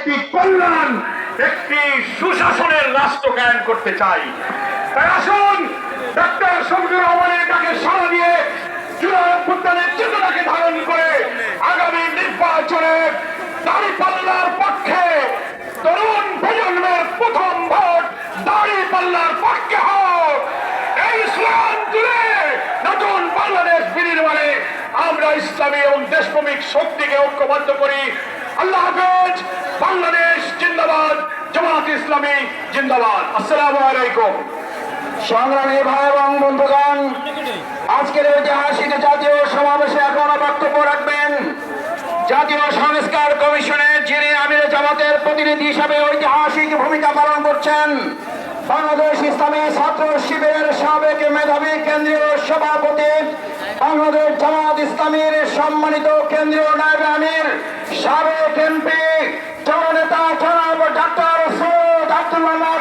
একটি কল্যাণ, একটি সুশাসনের রাষ্ট্র কায়ন করতে চাই। তাই আসুন ডক্টর শমসুর রহমানের ডাকে সাড়া দিয়ে অভ্যুত্থানের চেতনাকে ধারণ করে আগামী নির্বাচনে দাড়ি পাল্লার পক্ষে তরুণ প্রজন্মের প্রথম ভোট দাড়ি পাল্লার পক্ষে হোক। এই ইসলাম তুলে নতুন বাংলাদেশ বিনির্মাণে আমরা ইসলামী এবং দেশপ্রমিক শক্তিকে ঐক্যবদ্ধ করি। বাংলাদেশ জিন্দাবাদ, জামাত ইসলামী জিন্দাবাদ। আসসালামু আলাইকুম। সংগ্রামী ভাই এবং বন্ধুগণ, আজকের ঐতিহাসিক জাতীয় সমাবেশে এখনও বক্তব্য রাখবেন। জাতীয় সংস্কার কমিশনের যিনি আমির জামাতের প্রতিনিধি হিসাবে ঐতিহাসিক ভূমিকা পালন করছেন, বাংলাদেশ ইসলামী ছাত্র শিবিরের সাবেক মেধাবী কেন্দ্রীয় সভাপতি, বাংলাদেশ জামাত ইসলামীর সম্মানিত কেন্দ্রীয় নায়ব আমির সাবেক এমপি জননেতা